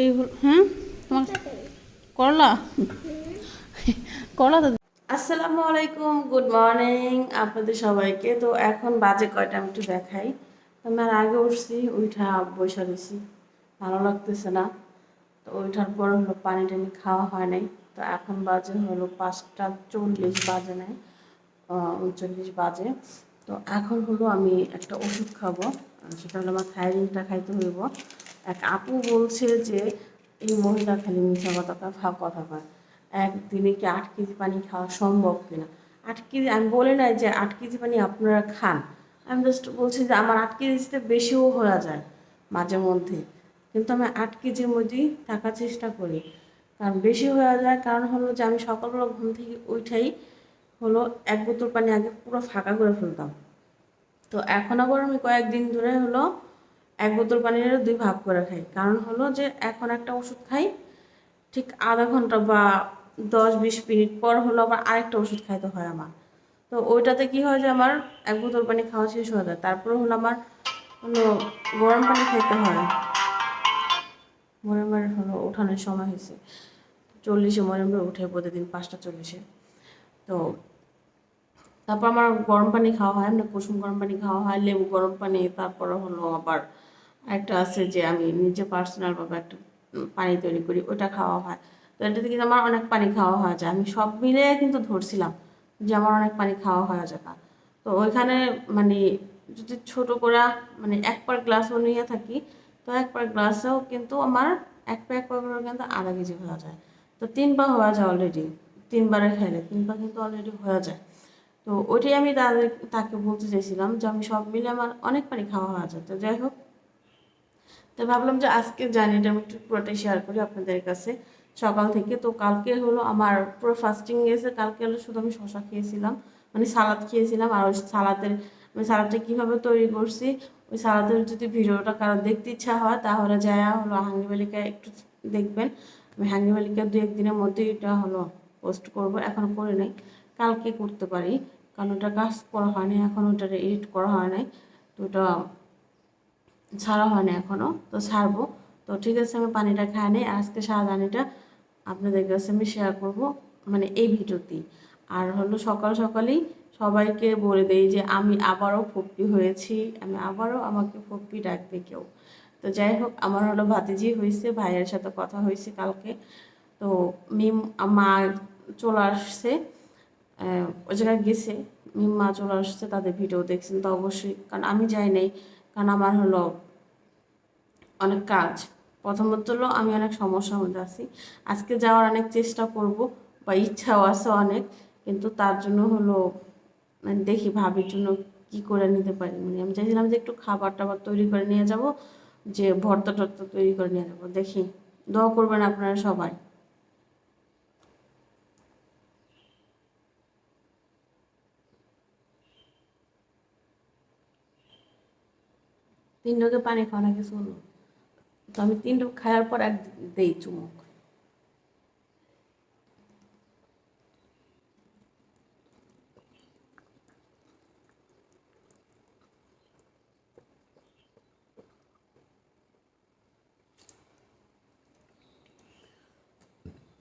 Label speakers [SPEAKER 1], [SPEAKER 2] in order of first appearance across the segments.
[SPEAKER 1] এই হ্যাঁ করলা? করলা তো আসসালামু আলাইকুম, গুড মর্নিং আপনাদের সবাইকে। তো এখন বাজে কয়টা আমি একটু দেখাই। আমি আর আগে উঠছি উঠা বসে রয়েছি। ভালো লাগতেছে না। তো ওইটার পর হলো পানি টানি খাওয়া হয় নাই। তো এখন বাজে হলো পাঁচটা চল্লিশ, বাজে নাই উনচল্লিশ বাজে। তো এখন হলো আমি একটা ওষুধ খাব। সেটা হলো আমার থাইরিনটা খাইতে হইব। এক আপু বলছে যে, এই মহিলা খালি মিশা কথা ফা কথা কয়। একদিনে কি আট কেজি পানি খাওয়া সম্ভব কিনা? আট কেজি, আমি বলি না যে আট কেজি পানি আপনারা খান। আমি জাস্ট বলছি যে আমার আট কেজিতে বেশিও হয়ে যায় মাঝে মধ্যে। কিন্তু আমি আট কেজির মধ্যেই থাকার চেষ্টা করি। কারণ বেশি হয়ে যায়, কারণ হলো যে আমি সকালবেলা ঘুম থেকে উঠাই হলো এক বোতল পানি আগে পুরো ফাঁকা করে ফেলতাম। তো এখন আবার আমি কয়েকদিন ধরে হলো এক বোতল পানির দুই ভাগ করে খাই। কারণ হলো যে এখন একটা ওষুধ খাই, ঠিক আধা ঘণ্টা বা দশ বিশ মিনিট পর হলো আবার আরেকটা ওষুধ খাইতে হয় আমার। তো ওইটাতে কি হয় যে আমার এক বোতল পানি খাওয়া শেষ হয়ে যায়। তারপরে হলো আমার গরম পানি খাইতে হয়। মরিমের হলো ওঠানোর সময় হয়েছে। চল্লিশে মরিমে উঠে প্রতিদিন পাঁচটা চল্লিশে। তো তারপর আমার গরম পানি খাওয়া হয়, আমরা কুসুম গরম পানি খাওয়া হয়, লেবু গরম পানি, তারপরে হলো আবার একটা আছে যে আমি নিজে পার্সোনালভাবে একটা পানি তৈরি করি, ওটা খাওয়া হয়। তো এটাতে কিন্তু আমার অনেক পানি খাওয়া হয়ে যায়। আমি সব মিলে কিন্তু ধরছিলাম যে আমার অনেক পানি খাওয়া হয়ে যাবে। তো ওইখানে মানে যদি ছোট করে মানে এক পার গ্লাসও নিয়ে থাকি, তো এক পার গ্লাসেও কিন্তু আমার এক পা এক পা কিন্তু আধা কেজি হয়ে যায়। তো তিন পা হয়ে যায় অলরেডি তিনবারে খেলে তিন পা কিন্তু অলরেডি হয়ে যায়। তো ওইটাই আমি তাদের, তাকে বলতে চাইছিলাম যে আমি সব মিলে আমার অনেক পানি খাওয়া হয়ে যায়। তো যাই হোক তো ভাবলাম যে আজকে জার্নিটা আমি একটু পুরোটাই শেয়ার করি আপনাদের কাছে। সকাল থেকে তো কালকে হলো আমার পুরো ফাস্টিং গেছে, কালকে হলো শুধু আমি শশা খেয়েছিলাম মানে সালাদ খেয়েছিলাম। আর ওই সালাদের আমি সালাদটা কীভাবে তৈরি করছি, ওই সালাদের যদি ভিডিওটা কারও দেখতে ইচ্ছা হয়, তাহলে যায় হলো হাঙ্গি বালিকা একটু দেখবেন। আমি হাঙ্গি বালিকা দু একদিনের মধ্যেই এটা হলো পোস্ট করব, এখন করে নাই। কালকে করতে পারি, কারণ ওটা কাজ করা হয়নি এখন ওটা এডিট করা হয় নাই। তো ওটা ছাড়া হয় না এখনও তো ছাড়বো। তো ঠিক আছে, আমি পানিটা খাই নিই আজকে সারাদানিটা আপনাদের কাছে আমি শেয়ার করব মানে এই ভিডিওতেই। আর হলো সকাল সকালেই সবাইকে বলে দেই যে, আমি আবারও ফপ্পি হয়েছি। আমি আবারও আমাকে ফপ্পি ডাকবে কেউ। তো যাই হোক, আমার হলো ভাতিজি হয়েছে, ভাইয়ের সাথে কথা হয়েছে কালকে। তো মিম, মা চলে আসছে ওই জায়গায় গেছে। মিম মা চলে আসছে, তাদের ভিডিও দেখছেন। তো অবশ্যই, কারণ আমি যাই নাই। কারণ আমার হলো অনেক কাজ। প্রথমত হলো আমি অনেক সমস্যার মধ্যে আছি। আজকে যাওয়ার অনেক চেষ্টা করব বা ইচ্ছাও আছে অনেক, কিন্তু তার জন্য হলো মানে দেখি ভাবির জন্য কি করে নিতে পারি। মানে আমি চাইছিলাম যে একটু খাবার টাবার তৈরি করে নিয়ে যাব, যে ভর্তা টর্তা তৈরি করে নিয়ে যাব। দেখি, দোয়া করবেন আপনারা সবাই। তিন ঢোকে পানি খাওয়া কিছু শুনো। তো আমি তিন ঢোক খাওয়ার পর এক দেই চুমুক।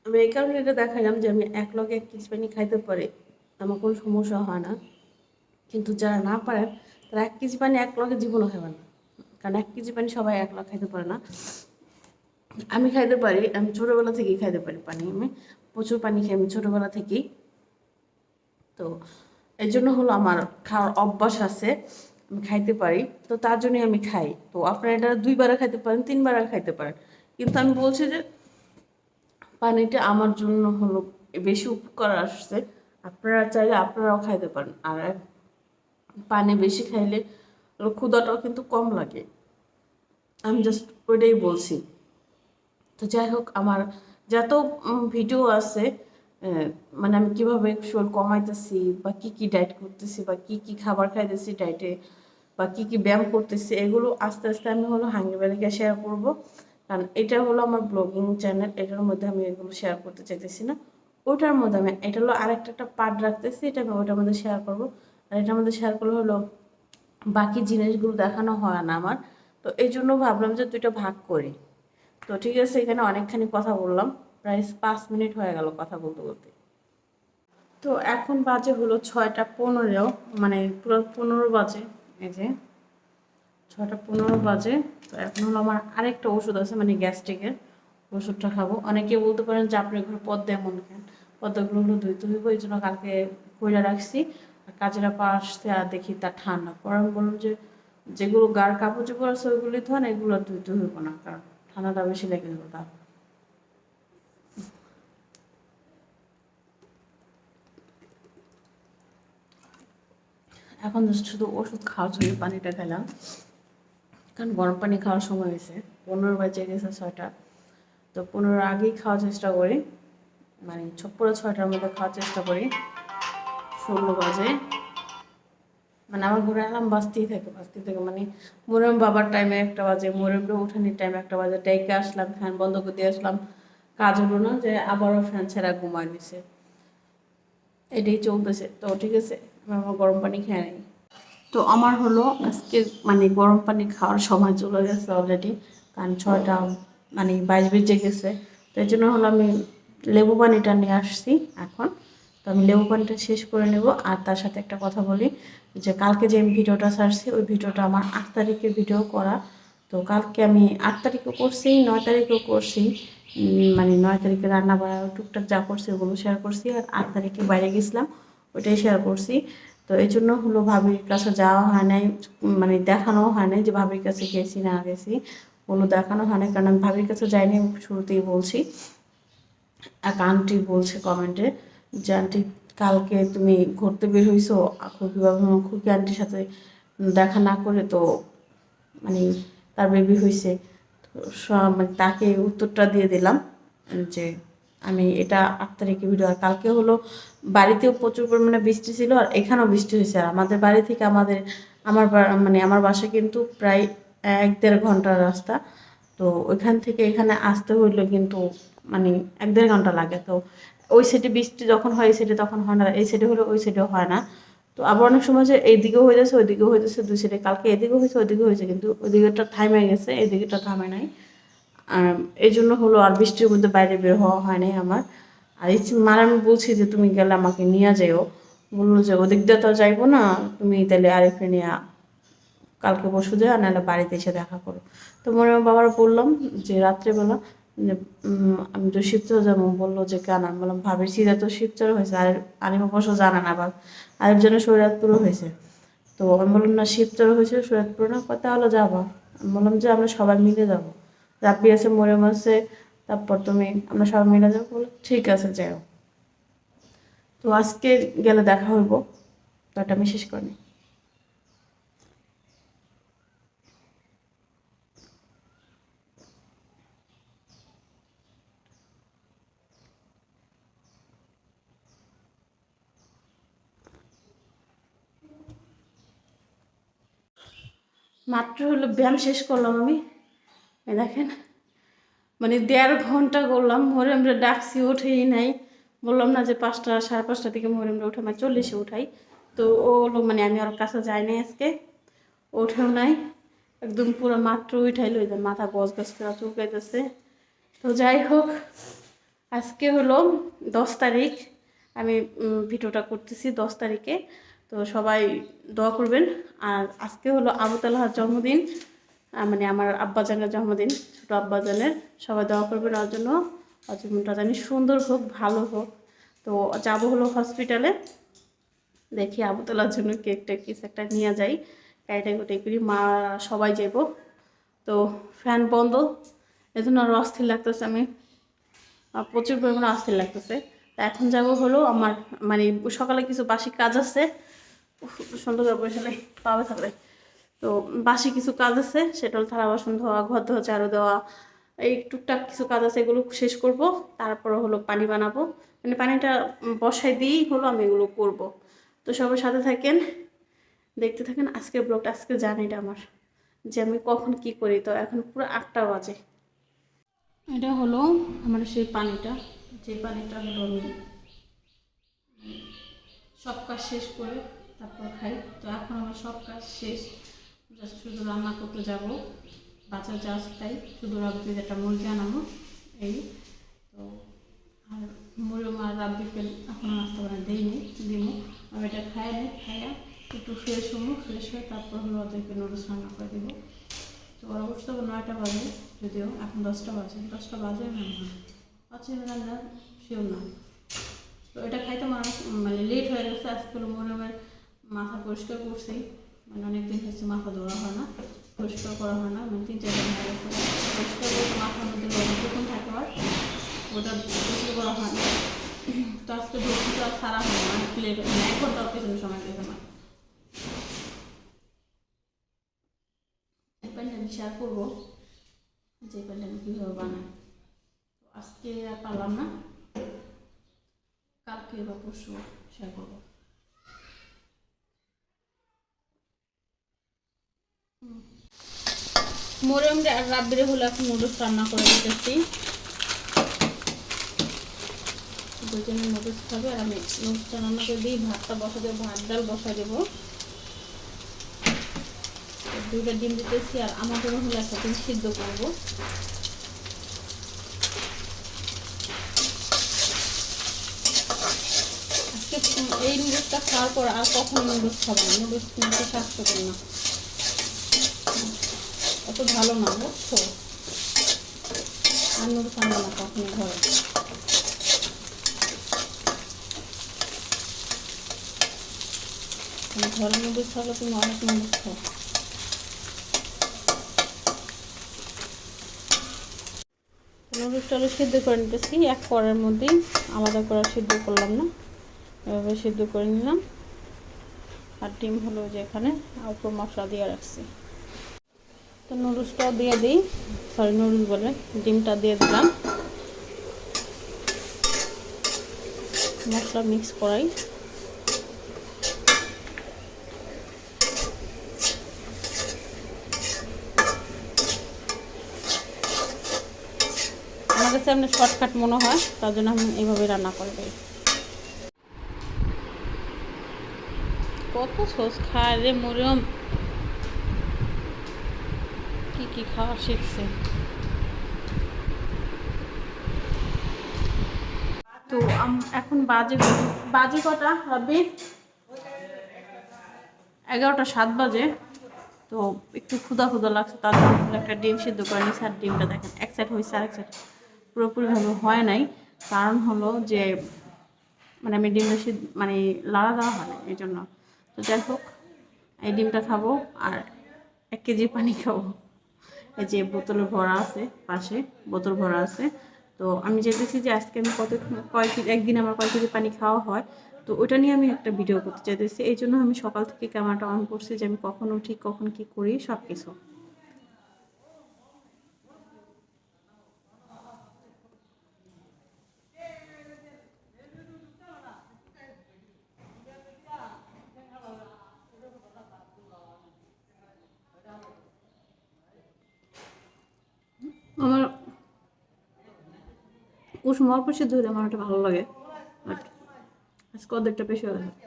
[SPEAKER 1] আমি এই কারণে এটা দেখাইলাম যে আমি এক লগে এক কেজি পানি খাইতে পারি, আমার কোনো সমস্যা হয় না। কিন্তু যারা না পারেন তারা এক কেজি পানি এক লগে জীবনও খাবে না। কারণ এক কেজি পানি সবাই একলা খাইতে পারে না। আমি খাইতে পারি, আমি ছোটোবেলা থেকেই খাইতে পারি পানি। আমি প্রচুর পানি খাই, আমি ছোটোবেলা থেকেই। তো এই জন্য হলো আমার খাওয়ার অভ্যাস আছে, আমি খাইতে পারি। তো তার জন্যই আমি খাই। তো আপনারা এটা দুইবারে খাইতে পারেন তিনবারে খাইতে পারেন। কিন্তু আমি বলছি যে পানিটা আমার জন্য হলো বেশি উপকার আসছে। আপনারা চাইলে আপনারাও খাইতে পারেন। আর পানি বেশি খাইলে হলো ক্ষুধাটাও কিন্তু কম লাগে। আমি জাস্ট ওইটাই বলছি। তো যাই হোক, আমার যত ভিডিও আছে মানে আমি কীভাবে শোল কমাইতেছি, বা কি কি ডায়েট করতেছি, বা কি কি খাবার খাইতেছি ডায়েটে বা কি কি ব্যায়াম করতেছি, এগুলো আস্তে আস্তে আমি হলো হাঙ্গি বেলিকে শেয়ার করব। কারণ এটা হলো আমার ব্লগিং চ্যানেল এটার মধ্যে আমি এগুলো শেয়ার করতে চাইতেছি না। ওটার মধ্যে আমি, এটা হলো আরেকটা একটা পার্ট রাখতেছি, এটা আমি ওটার মধ্যে শেয়ার করব। আর এটার মধ্যে শেয়ার করলে হলো বাকি জিনিসগুলো দেখানো হয় না আমার। তো এই জন্য ভাবলাম যে দুইটা ভাগ করি। তো ঠিক আছে, এখানে অনেকখানি কথা বললাম। প্রায় পাঁচ মিনিট হয়ে গেল কথা বলতে বলতে। তো এখন বাজে হলো ছয়টা পনেরো মানে পুরো পনেরো বাজে। এই যে ছয়টা পনেরো বাজে। তো এখন হলো আমার আরেকটা ওষুধ আছে মানে গ্যাস্ট্রিকের ওষুধটা খাব। অনেকে বলতে পারেন যে আপনার ঘরে পদ্মা এমন কেন? পদ্মাগুলো ধুইতে হইব, এই জন্য কালকে কইরা রাখছি। আর কাজেরা পাশে আর দেখি তা ঠান্ডা। পরে আমি বললাম যে, যেগুলো গার কাপড় চোপড় আছে ওইগুলি ধোন এগুলো ধুইতে হইব না, কারণ ঠান্ডাটা বেশি লেগে যাবে তার। এখন শুধু ওষুধ খাওয়ার জন্য পানিটা খেলাম, কারণ গরম পানি খাওয়ার সময় হয়েছে। পনেরো বাজে গেছে ছয়টা, তো পনেরো আগেই খাওয়ার চেষ্টা করি মানে পুরো ছয়টার মধ্যে খাওয়ার চেষ্টা করি। ষোলো বাজে। মানে আমার ঘুরে অ্যালার্ম বাঁচতেই থাকে বাজতেই থাকে মানে মোরম বাবার টাইমে একটা বাজে মোরমটা উঠানির টাইমে একটা বাজে। ডেকে আসলাম ফ্যান বন্ধ করে দিয়ে আসলাম। কাজ হলো না যে আবারও ফ্যান ছাড়া ঘুমায় নিছে। এটাই চলতেছে। তো ঠিক আছে আমি আমার গরম পানি খেয়ে নিই। তো আমার হলো আজকে মানে গরম পানি খাওয়ার সময় চলে গেছে অলরেডি কারণ ছয়টা মানে বাইশ বেজে গেছে। তো এই জন্য হলো আমি লেবু পানিটা নিয়ে আসছি এখন। তো আমি লেবু পানিটা শেষ করে নেব। আর তার সাথে একটা কথা বলি যে কালকে যে আমি ভিডিওটা ছাড়ছি, ওই ভিডিওটা আমার আট তারিখের ভিডিও করা। তো কালকে আমি আট তারিখও করছি, নয় তারিখেও করছি। মানে নয় তারিখে রান্না বাড়া, টুকটাক যা করছি ওগুলো শেয়ার করছি। আর আট তারিখে বাইরে গেছিলাম, ওইটাই শেয়ার করছি। তো এই জন্য হলো ভাবির কাছে যাওয়া হয় নাই মানে দেখানো হয় নাই যে ভাবির কাছে গেছি না গেছি। ওগুলো দেখানো হয় নাই, কারণ আমি ভাবির কাছে যাইনি শুরুতেই বলছি। এক আন্টি বলছে কমেন্টে যে আন্টি, কালকে তুমি ঘুরতে বের হইছো খুকি বাবা খুকি আন্টির সাথে দেখা না করে তো মানে তার বেবি হয়েছে মানে তাকে উত্তরটা দিয়ে দিলাম যে আমি এটা আট তারিখে ভিডিও আর কালকে হলো বাড়িতেও প্রচুর পরিমাণে বৃষ্টি ছিল, আর এখানেও বৃষ্টি হয়েছে আর আমাদের বাড়ি থেকে আমাদের, আমার মানে আমার বাসা কিন্তু প্রায় এক দেড় ঘণ্টার রাস্তা। তো ওইখান থেকে এখানে আসতে হইল কিন্তু মানে এক দেড় ঘণ্টা লাগে। তো ওই সাইডে বৃষ্টি যখন হয়, এই সাইডে তখন হয় না, এই সাইডে হলে ওই সাইডেও হয় না। তো আবার অনেক সময় যে এইদিকেও হয়ে যাচ্ছে ওইদিকেও হয়ে যাচ্ছে, দুই সাইডে কালকে এদিকেও হয়েছে, ওইদিকেও হয়েছে, কিন্তু ওইদিকেটা থামে গেছে এদিকেটা থামে নাই। আর এই জন্য হলো আর বৃষ্টির মধ্যে বাইরে বের হওয়া হয় নাই আমার। আর ইচ্ছে মার আমি বলছি যে, তুমি গেলে আমাকে নিয়ে যাইও। বলল যে, ওদিক দিয়ে তো আর যাইবো না, তুমি তাহলে আরেফে নিয়ে কালকে পরশু যায় নাহলে বাড়িতে এসে দেখা করো। তো মনে বাবার বললাম যে, রাত্রেবেলা আমি তো শিবচর যাব, বলল যে, কেন? আমি বললাম, ভাবির সিজা তো শিবচর হয়েছে, আর আলিম অবশ্য জানে না আবার আরেকজনের শরীরাতপুরও হয়েছে। তো আমি বললাম, না শিবচর হয়েছে শরীরাতপুর না কথা হলো যাবা। আমি বললাম, যে, আমরা সবাই মিলে যাব। রাব্বি আছে, মরিয়ম আছে, তারপর তুমি, আমরা সবাই মিলে যাব। বলো ঠিক আছে, যাও। তো আজকে গেলে দেখা হইব তো আমি শেষ করিনি। মাত্র হলো ব্যায়াম শেষ করলাম আমি। দেখেন মানে দেড় ঘণ্টা করলাম মরিয়মরা ডাকছি ওঠেই নাই। বললাম না যে পাঁচটা, সাড়ে পাঁচটা থেকে মরিয়মরা উঠে মানে চল্লিশে উঠাই। তো ও হলো মানে আমি ওর কাছে যাই নাই আজকে, ওঠেও নাই। একদম পুরো মাত্র উঠাইলো যে মাথা গজ গজ করে চুলকাইতেছে। তো যাই হোক, আজকে হলো দশ তারিখ। আমি ভিডিওটা করতেছি দশ তারিখে। তো সবাই দোয়া করবেন। আর আজকে হলো আবু তালহার জন্মদিন মানে আমার আব্বাজানের জন্মদিন, ছোটো আব্বাজানের। সবাই দোয়া করবেন ওর জন্য। ওর জীবনটা জানি সুন্দর হোক, ভালো হোক। তো যাব হলো হসপিটালে দেখি আবু তোলার জন্য কেকটা কিছু একটা নিয়ে যাই। কাইটাই কুটাই করি, মা সবাই যাব তো ফ্যান বন্ধ, এজন্য আরও অস্থির লাগতেছে আমি। প্রচুর পরিমাণে অস্থির লাগতেছে। তা এখন যাব হলো আমার মানে সকালে কিছু বাসি কাজ আছে। সুন্দর করে। থাকবে তো বাসি কিছু কাজ আছে, সেটা থালা বাসন ধোয়া, ঘর ধোয়া, ঝাড়ু দেওয়া। এই টুকটাক কিছু কাজ আছে, এগুলো শেষ করব। তারপর হলো পানি বানাবো। মানে পানিটা বসাই দিয়েই হলো আমি এগুলো করব। তো সবার সাথে থাকেন, দেখতে থাকেন। আজকের ব্লগটা আজকে জানি এটা আমার, যে আমি কখন কি করি। তো এখন পুরো আটটা বাজে। এটা হলো আমার সেই পানিটা। যে পানিটা হলো আমি সব কাজ শেষ করে তারপর খাই। তো এখন আমার সব কাজ শেষ। জাস্ট শুধু রান্না করতে যাব। বাচ্চা জাস্ট তাই শুধু রাব্বির একটা মুরগি আনাবো। এই তো। আর মুরগি আর রাব্বিকে এখন নাস্তা বানিয়ে দিইনি, দিমু। আমি এটা খাই নি, খাইয়া একটু ফ্রেশ হব ফ্রেশ হয়ে তারপর হলো ওদেরকে নুডলস রান্না করে দিব। তো ওরা হবে নয়টা বাজে যদিও, এখন দশটা বাজে। দশটা বাজে না পাচ্ছি না রান্না সেও না। তো এটা খাইতে আমার মানে লেট হয়ে গেছে। আজকে মরিয়মের মাথা পরিষ্কার করছি। মানে অনেকদিন হয়েছে মাথা ধোয়া হয় না, পরিষ্কার করা হয় না। মানে তিন চার দিন হয়ে। গেছে পরিষ্কার করতে মাথার মধ্যে রকম থাকে আর ওটা পরিষ্কার করা হয় না। তো আজকে ধরছি তো আর সারা হয় না। অনেক লেট মানে এক ঘণ্টার পেছনে সময় এই প্যান্ট আমি শেয়ার করব। যে প্যান্ট আমি কীভাবে বানাই। আজকে আর পারলাম না। কালকে বা পরশু শেয়ার করব। মরিয়ম আর রাব্বিরে হলো এখন নুডলস রান্না করে দিতেছি। দুজনে নুডলস খাবে, আর আমি নুডলসটা রান্না করে দিই, ভাতটা বসা দেবো, ভাত ডাল বসা দেবো। দুইটা ডিম দিতেছি, আর আমার জন্য হলো একটা ডিম সিদ্ধ করব। এই নুডলসটা খাওয়ার পর আর কখনো নুডলস খাব নুডলস কিন্তু স্বাস্থ্যকর না। অত ভালো না, বুঝছ? নুডলস আনব না কখনো ঘরে তুমি ঘরে নুডলস থাকলে তুমি অনেক নুডলস খাও হলো সিদ্ধ করে নিতেছি, এক কড়ার মধ্যেই আলাদা করে সিদ্ধ করলাম না। এভাবে সিদ্ধ করে নিলাম। আর ডিম হলো যে এখানে অল্প মশলা দিয়ে রাখছি। তো নুডলসটাও দিয়ে দিই। সরি নুডলস বলে, ডিমটা দিয়ে দিলাম। মশলা মিক্স করাই। আমার কাছে এমনি শর্টকাট মনে হয়, তার জন্য আমি এইভাবে রান্না করে দিই। কত সস খায় রে মরিয়ম। কি খাওয়া শিখছে? তো এখন বাজে বাজে কটা হবে এগারোটা সাত বাজে। তো একটু ক্ষুদা ক্ষুদা লাগছে, তার জন্য একটা ডিম সিদ্ধ করে নিয়েছি, আর ডিমটা দেখেন, এক সাইড হয়েছে আর এক সাইড পুরোপুরিভাবে হয় নাই। কারণ হলো যে মানে আমি ডিমটা সিদ্ধ মানে লাড়া দেওয়া হয় না, এই জন্য। তো যাই হোক, এই ডিমটা খাব, আর এক কেজি পানি খাব। এই যে বোতলে ভরা আছে, পাশে বোতল ভরা আছে। তো আমি যেতেছি যে আজকে আমি কত কয় একদিন আমার কয় কেজি পানি খাওয়া হয়। তো ওটা নিয়ে আমি একটা ভিডিও করতে চাইতেছি। এই জন্য আমি সকাল থেকে ক্যামেরাটা অন করছি যে আমি কখন উঠি, কখন কি করি সব কিছু আমার কুসুম অল্প সিদ্ধ হলে আমার ভালো লাগে। বাট আজকে অর্ধেকটা বেশি হয়ে গেছে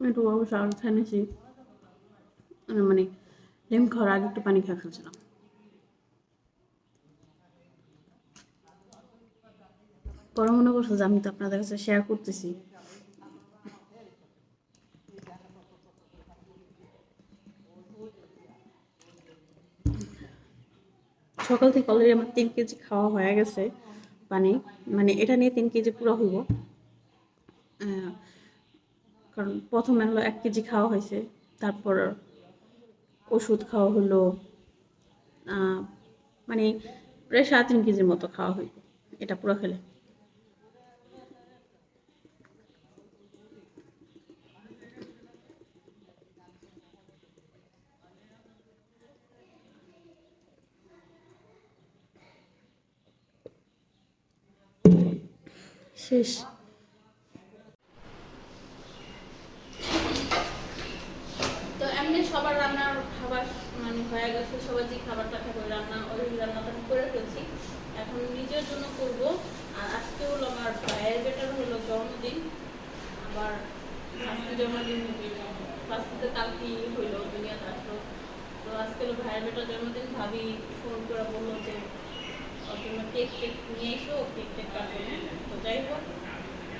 [SPEAKER 1] একটু অবশ্য আরও খেয়েছি মানে লেম খাওয়ার আগে একটু পানি খেয়ে ফেলছিলাম। পরে যে আমি তো আপনাদের কাছে শেয়ার করতেছি? সকাল থেকে অলরেডি আমার তিন কেজি খাওয়া হয়ে গেছে, পানি। মানে এটা নিয়ে তিন কেজি পুরো হইব। কারণ প্রথমে হলো এক কেজি খাওয়া হয়েছে, তারপর ওষুধ খাওয়া হলো মানে প্রায় সাড়ে তিন কেজির মতো খাওয়া হইব। এটা পুরো খেলে। শেষ। তো এমনি সবার রান্নার খাবার মানে হয়ে গেছে, সবাই যে খাবারটা খাব, রান্না ওই রান্নাটা করে ফেলছি। এখন নিজের জন্য করব। আর আমার ভাইয়ের বেটার হলো জন্মদিন। আবার আজকে জন্মদিন ফার্স্টে কালকেই হইল দুনিয়াতে আসলো। তো আজকে হলো ভাইয়ের বেটার জন্মদিন, ভাবি ফোন করে বলল যে ওর জন্য কেক টেক নিয়ে এসো, কেক টেক কাটবে তো যাই হোক,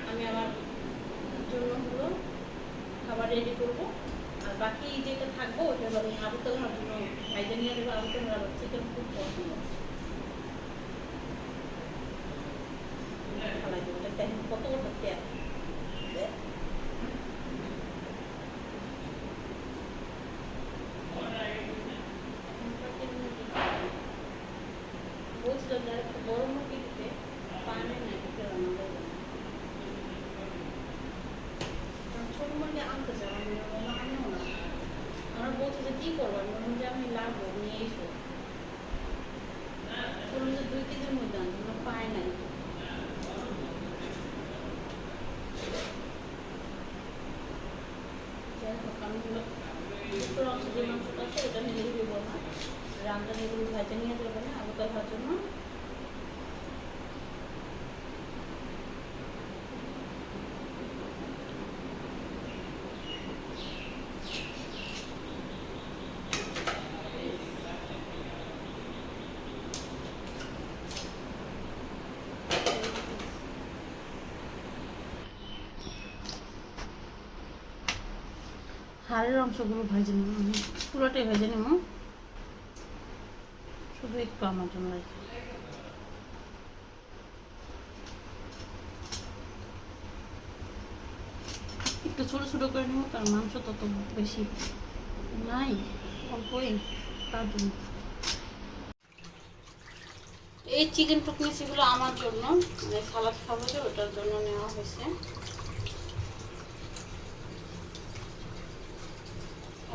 [SPEAKER 1] আমি আমার জন্য হলো খাবার রেডি করব। আর বাকি যেটা থাকব, ওটা হলো আবু তালার জন্য ভাইজা নিয়ে দেবো আবু তালার আবার চিকেন খুব পছন্দ। কত বড় পেঁয়াজ বলছিলাম যে একটা বড় মুরগি দিতে পানি নাই দিতে রান্না করব কারণ ছোট মুরগি আনতে চাই আমি বললাম, আনিও না আমরা বলছি যে কি করব? আমি বললাম যে আমি লাগবো নিয়ে এসো দুই কেজির মধ্যে আমরা পাই নাই। অংশ যে মাংসটা আছে, ওটা নিয়ে দেবো না রান্না এগুলো ভাজা নিয়ে যাবে না আলু কাটার জন্য। হাড়ের অংশগুলো ভেজে নেব পুরোটাই ভেজে নেব। শুধু একটু আমার জন্য রেখে। একটু ছোটো ছোটো করে নেব, কারণ মাংস তত বেশি নাই, অল্পই, তার জন্য। এই চিকেন টুকনিসিগুলো আমার জন্য মানে সালাদ খাব যে, ওটার জন্য নেওয়া হয়েছে।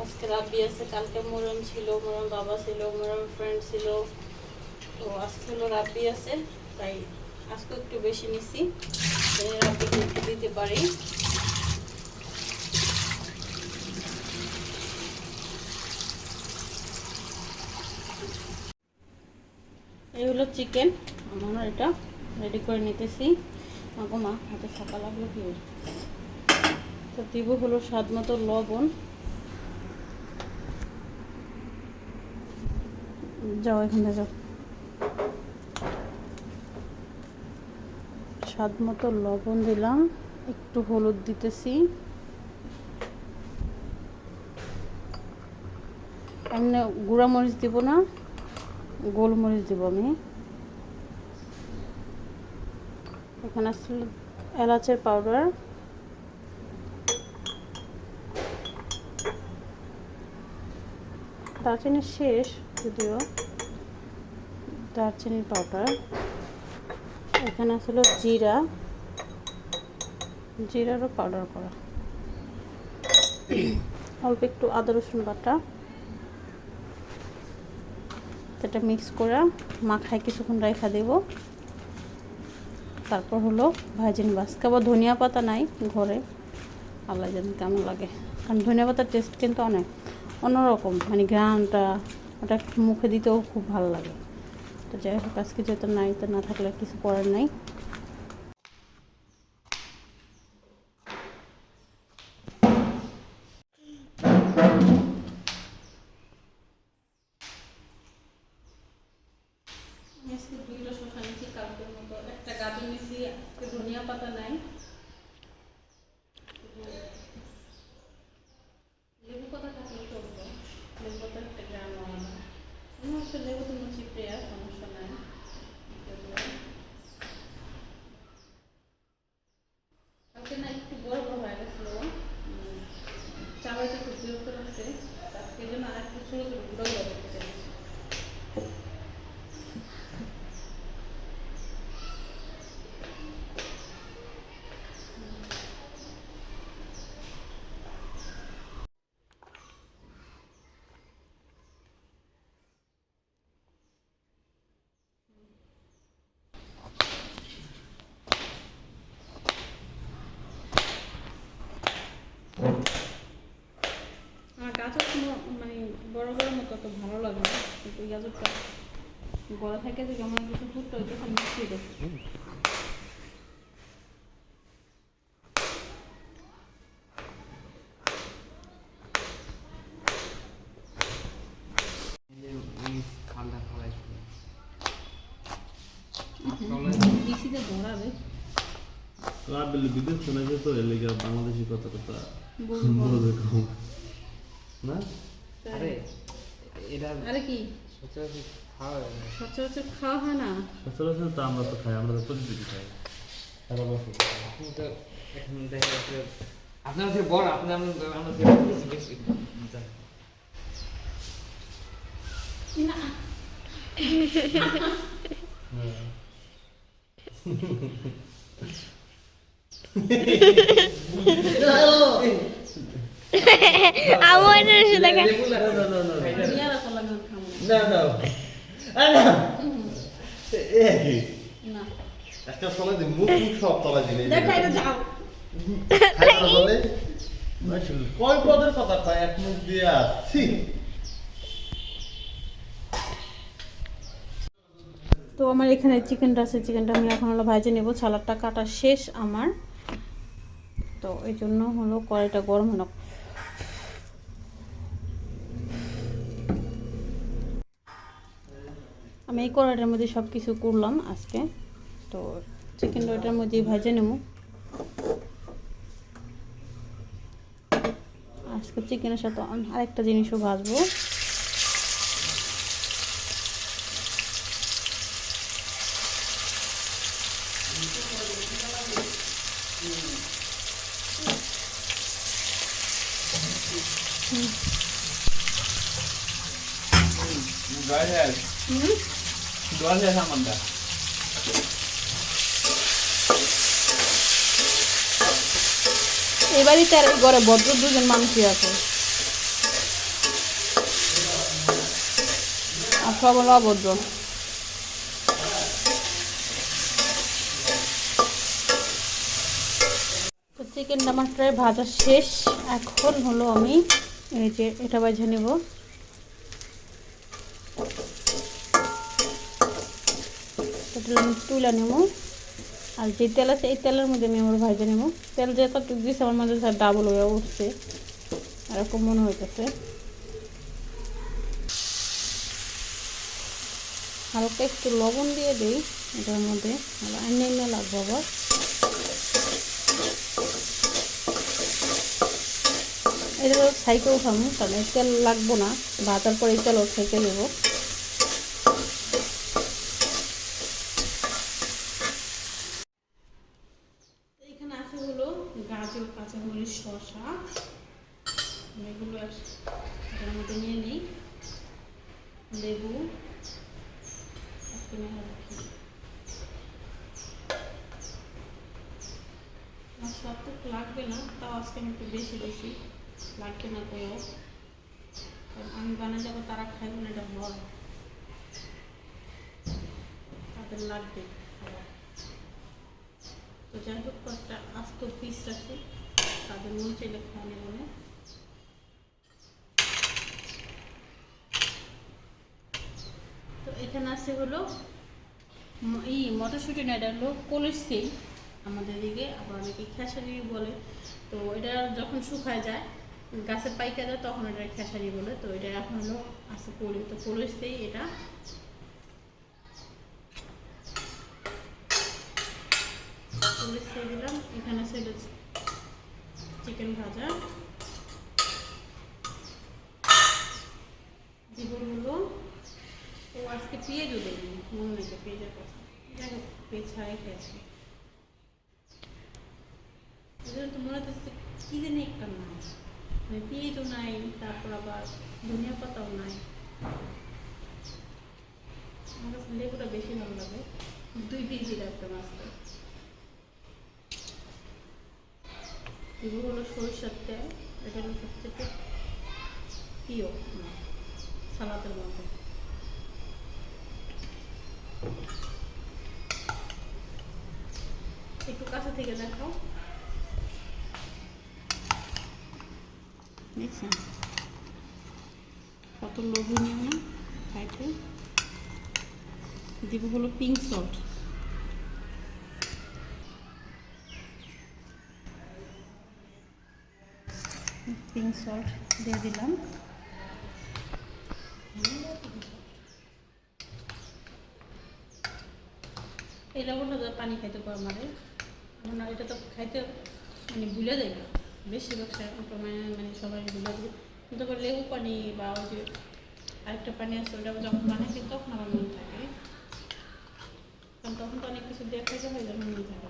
[SPEAKER 1] আজকে রাব্বি আছে, কালকে মোরম ছিল, মোরম বাবা ছিল, মোরম ফ্রেন্ড ছিল। তো আজকে হলো রাব্বি আছে, তাই আজকে একটু বেশি নিছি। রাব্বিকে একটু দিতে পারি। এই হলো চিকেন আমরা এটা রেডি করে নিতেছি। মাগো মা, হাতে ছাপা লাগল কি? তো দিব হলো স্বাদ মতো লবণ। যাও এখানে যাও। স্বাদ মতো লবণ দিলাম, একটু হলুদ দিতেছি। এমনি গুঁড়া মরিচ দিব না, গোলমরিচ দিব আমি। এখানে আসলে এলাচের পাউডার। দারচিনি শেষ। যদিও দারচিনির পাউডার এখানে আসলে জিরা। জিরারও পাউডার করা। অল্প একটু আদা, রসুন বাটা। এটা মিক্স করে মাখায় কিছুক্ষণ রেখা দেব। তারপর হলো ভাইজিন বাসকা বা ধনিয়া পাতা নাই ঘরে। আল্লাহ জানি কেমন লাগে। কারণ ধনিয়া পাতার টেস্ট কিন্তু অনেক। অন্যরকম। মানে গ্রানটা ওটা মুখে দিতেও খুব ভালো লাগে। তো যাই হোক, আজকে যেহেতু নাই, তো না থাকলে কিছু করার নাই আজকে দুইটা শসা নিয়েছি কালকের মতো একটা গাজর নিয়েছি আজকে ধনিয়া পাতা নাই লেবু পাতা থাকলে চলবে লেবু পাতা একটা গ্রাম আলাদা আমি হচ্ছে লেবু তো চিপড়ে আর সমস্যা নাই কালকে না একটু বড় বড় হয়ে গেছিল চাবাইতে খুব বিরক্ত লাগছে আজকে জন্য আর একটু ছোটো ছোটো গুঁড়ো গুঁড়ো করতে চাইছি ভালো লাগে না। কিন্তু ইয়াজকটা গলা থেকে যে কেমন কিছু ফুটতে হইতে খালি মিশিয়ে গেছে
[SPEAKER 2] ঠান্ডা খাওয়াইছি
[SPEAKER 1] মিশিতে ধরাবে।
[SPEAKER 3] রাবেল বিদেশ শোনা যেত এর লেগে বাংলাদেশি কথা কথা
[SPEAKER 1] বলব।
[SPEAKER 3] বলবে কম। না?
[SPEAKER 2] আরে এটা
[SPEAKER 1] আরে কি?
[SPEAKER 2] সচরাচর খাওয়া যায় না।
[SPEAKER 1] সচরাচর খাওয়া হয় না?
[SPEAKER 3] সচরাচর তো আমরা তো খাই আমরা তো প্রতিদিন খাই। সারা বছর
[SPEAKER 2] আপনি এখন দেখা যাচ্ছে আপনার হচ্ছে বড় আপনি আমরা বেশি বেশি
[SPEAKER 4] আমার দেখা
[SPEAKER 1] ইয়ারা কলা গান খাব
[SPEAKER 3] না না না এ কি
[SPEAKER 1] না
[SPEAKER 3] একটা সময় দিন মুখ মুখ সব তলা দিলে
[SPEAKER 1] দেখো এটা যাও
[SPEAKER 3] বলে কয় পদের কথা কয় এক মুখ দিয়ে আসছি
[SPEAKER 1] তো আমার এখানে চিকেনটা আছে চিকেনটা আমি এখন হলো ভাজে নেব। সালাডটা কাটা শেষ আমার। তো এই জন্য হলো কড়াইটা গরম হলো। আমি এই কড়াইটার মধ্যে সব কিছু করলাম আজকে। তো চিকেন ওইটার মধ্যেই ভেজে নেব। আজকে চিকেনের সাথে আরেকটা জিনিসও ভাজবো। এই বাড়িতে আর ঘরে ভদ্র দুজন মানুষই আছে। আর সব হলো অভদ্র চিকেনটা আমার প্রায় ভাজা শেষ। এখন হলো আমি এই যে এটা বাজে নেব। এটা আমি তুলে নেব আর যে তেল আছে, এই তেলের মধ্যে আমি আমার ভাজে নেব তেল যে তত দিয়েছে আমার মাঝে ডাবল হয়ে উঠছে। এরকম মনে হইতেছে। হালকা একটু লবণ দিয়ে দিই এটার মধ্যে। এনে লাগবো আবার। এটা সাইকেল উঠানো কারণ তেল লাগবো না। ভাজার পরে তেল সাইকেল নেব এখানে আছে হলো গাজর কাঁচামরিচ শসা এগুলো আস- এটার মধ্যে নিয়ে নিই লেবু এখানে আমার সব তো লাগবে না, তাও আজকে আমি একটু বেশি বেশি লাগবে না কারণ আমি বানিয়ে যাব তারা খাইবে না, এটা হয় তাদের লাগবে তো যাই হোক, কয়েকটা আস্ত পিস রাখি তাদের মন চাইলে খাওয়া নেব না। তো এখানে আছে হলো এই মটরশুঁটি না, এটা হলো কলির সিল আমাদের দিকে আবার অনেকে খেসারি বলে। তো এটা যখন শুকায় যায় গাছে পাইকা যায়, তখন এটা খেসারি বলে। তো এটা এখন হলো আছে কলি তো কলির সেই এটা। কলির সেই দিলাম। এখানে চিকেন ভাজা। দিব হলো। ও, আজকে পেঁয়াজও দেয়নি। মনে মনে মানে তারপর আবার নাই আমার কাছে লেবুটা বেশি লাগে দুই হলো সরিষার তেল এটা হলো প্রিয় আমার সালাদের মধ্যে। একটু কাছে থেকে দেখাও। দেখছেন? কত লোভনীয় না? খাইতে দিব হলো পিঙ্ক সল্ট পিঙ্ক সল্ট দিয়ে দিলাম। এই লবণটা পানি খাইতে পারে আমার না এটা তো খাইতে মানে ভুলে না। বেশিরভাগ মানে সবাই ভুলে কিন্তু লেবু পানি বা ওই যে আরেকটা পানি আছে ওটা যখন বানাই তখন আমার মনে থাকে। তখন তো অনেক কিছু যখন মনে থাকে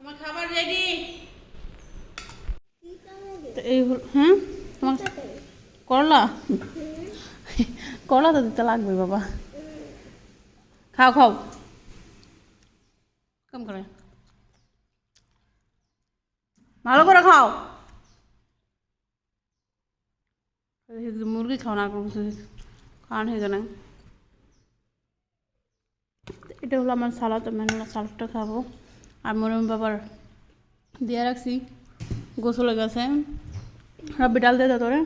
[SPEAKER 1] আমার খাবার রেডি এই হল হ্যাঁ? তোমার করলা? করলা তো দিতে লাগবে, বাবা। খাও খাও। কম করে। ভালো করে খাও। মুরগি খাও না খাওয়ান হয়ে না। এটা হলো আমার সালাদ, আমি সালাদটা খাব। আর মরম বাবার দিয়ে রাখছি। গোসলে গেছে। রাব্বি ডাল দিয়ে দে তোরে